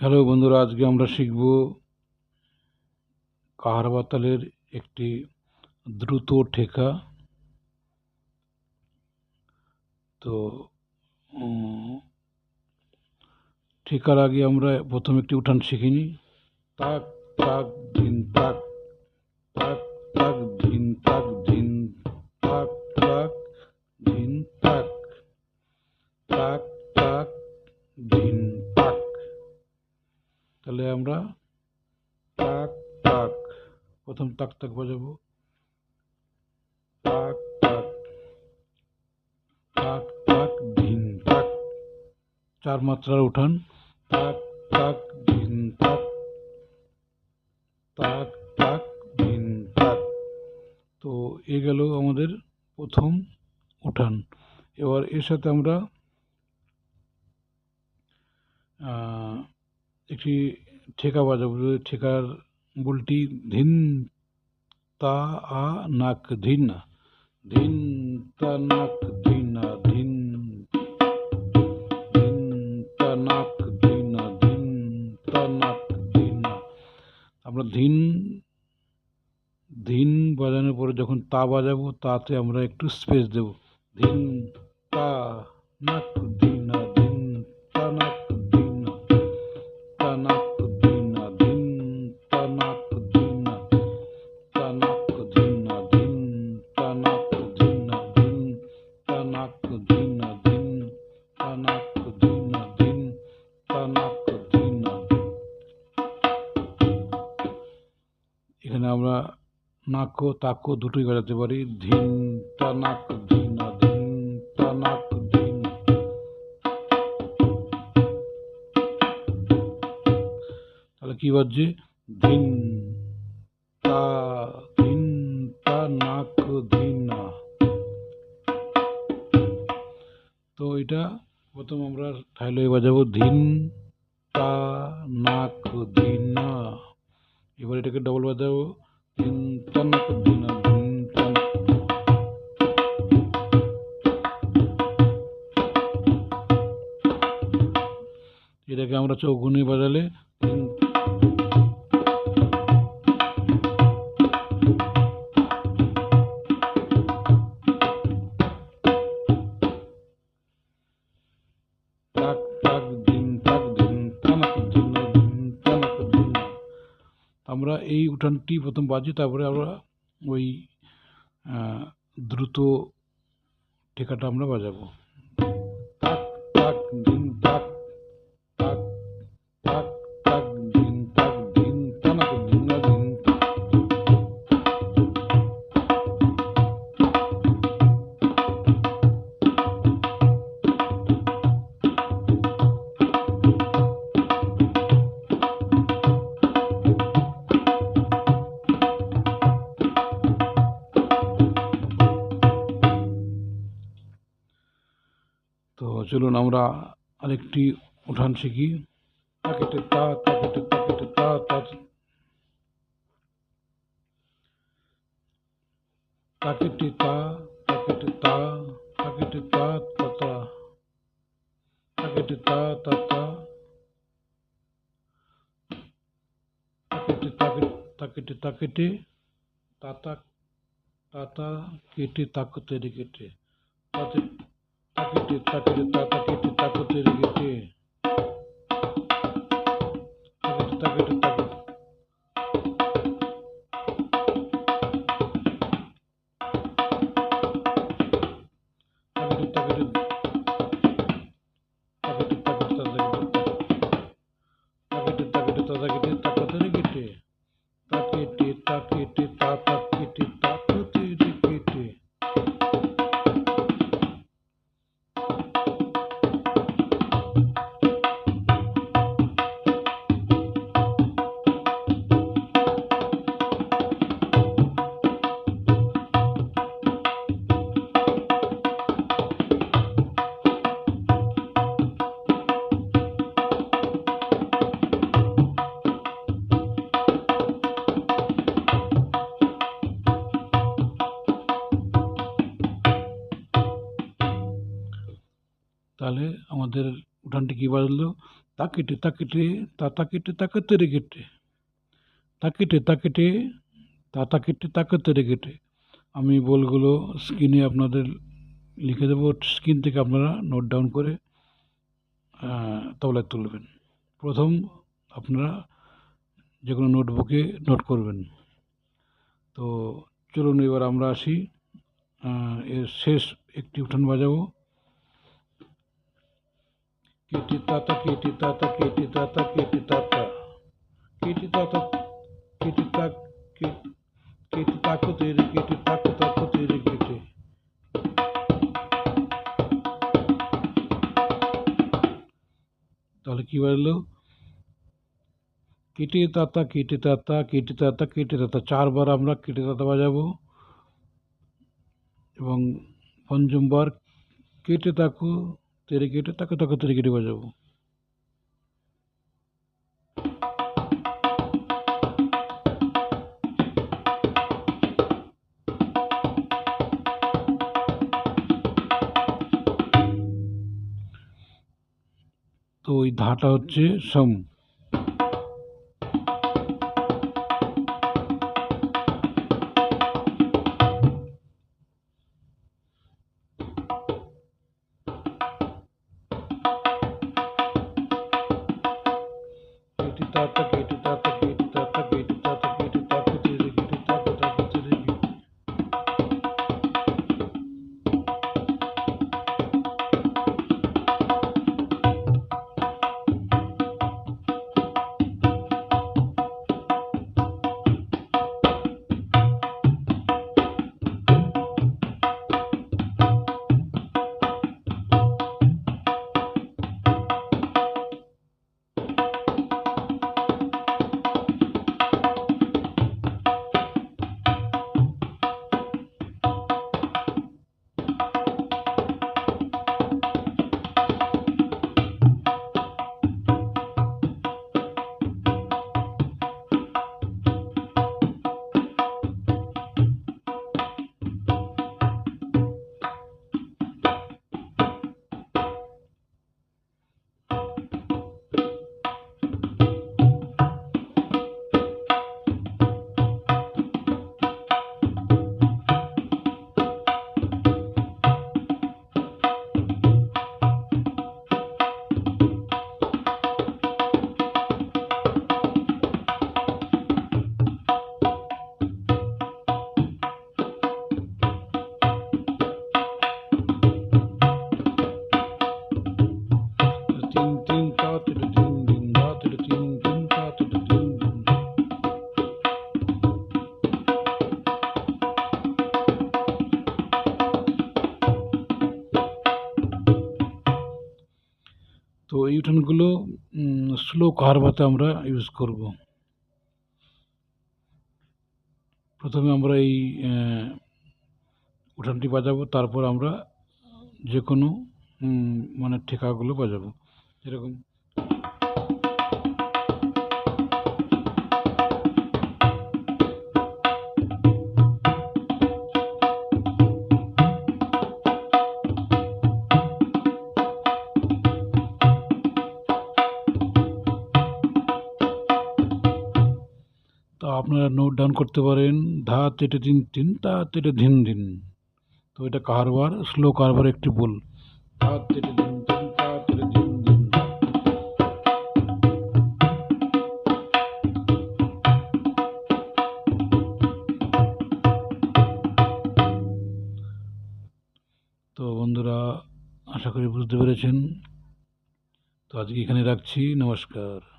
Hello বন্ধুরা, আজকে আমরা শিখব কাহারবাতালের একটি দ্রুত ঠেকা। তো ঠেকার আগে আমরা প্রথম একটি উঠান শিখিনি তাক তাক, দিন, তাক তাক তাহলে আমরা টাক টাক, প্রথম তাক তাক বাজাবো। টাক টাক টাক টাক, ধিন তাক চার মাত্রার উঠান। তাক টাক, ধিন তাক তাক টাক, ধিন তাক তো এ গেল আমাদের প্রথম উঠান। এবার এর সাথে আমরা একটি ঠেকা বাজাবো ঠেকার বুলটি ধিন তা আ নাক ধিন ধিন তা নাক ধিন ধিন ধিন তা নাক ধিন ধিন তা নাক ধিন আমরা ধিন ধিন বাজানোর পরে যখন তা বাজাবো, তাতে আমরা একটু স্পেস দেব। ধিন তা নাক ধিন নাক তাক, দুটোই বাজাতে পারি। ধিন তা নাক ধিন ধিন তা নাক ধিন। তাহলে কি বাজছে? ধিন তা ধিন তা নাক ধিন। তো এটা প্রথম আমরা ঠাইলে বাজাবো। ধিন তা নাক ধিন। এবার এটাকে ডবল বাজাবো। এটাকে আমরা চৌগুনি বাজালে উঠানটি প্রথম বাজে তারপরে আমরা ওই দ্রুত ঠেকাটা আমরা বাজাবো। তাক দিন তাক। তো চলুন আমরা আরেকটি উঠান শিখি। তাকেটে তা তাকেটে তাকেটে তা তা তাকেটে তা তাকেটে তা তাকেটে তা তা তা তাকেটে তা তা তা তাকেটে তাকে তাকেটে তাকেটে তাতা তাতা কেটে, তাকতে রে কেটে তাতে তাকেটে তাকেটে তাতা কেটে তাকতে রে কেটে তাহলে আমাদের উঠানটি কী বাজলো? তাকিটে তাকিটে, তা তাকিটে তাকাতে রে গেটে। তাকিটে তাকিটে, তা তাকিটে তাকাতে রে গেটে। আমি বলগুলো স্ক্রিনে আপনাদের লিখে দেবো, স্ক্রিন থেকে আপনারা নোট ডাউন করে তবলায় তুলবেন। প্রথম আপনারা যে কোনো নোটবুকে নোট করবেন। তো চলুন এবার আমরা আসি এর শেষ একটি উঠান বাজাবো। কেটি তাতা কেটি তাতা কেটি তাতা কেটি তাতা কেটি তাতা কেটি তাক কেটি তাকো তেরে কেটি তাকো তাকো তেরে কেটে তাহলে কি বলল কেটে তাতা কেটে তাতা কেটে তাতা কেটে তাতা চারবার আমরা কেটে তাতা বাজাবো। এবং পঞ্চমবার কেটে তাকো তেরে কেটে তাকে তাকে তেরে কেটে বাজাবো। তো ওই ধাটা হচ্ছে সম। তো এই উঠানগুলো স্লো কারবাতে আমরা ইউজ করব। প্রথমে আমরা এই উঠানটি বাজাবো, তারপর আমরা যে কোনো মানে ঠেকাগুলো বাজাবো। যেরকম আপনারা নোট ডাউন করতে পারেন, ধা তেটে তিন তিন, তা তেটে ধিন ধিন। তো এটা কারবার স্লো কারবার একটি বল। ধা তেটে দিন দিন তো বন্ধুরা, আশা করি বুঝতে পেরেছেন। তো আজকে এখানে রাখছি, নমস্কার।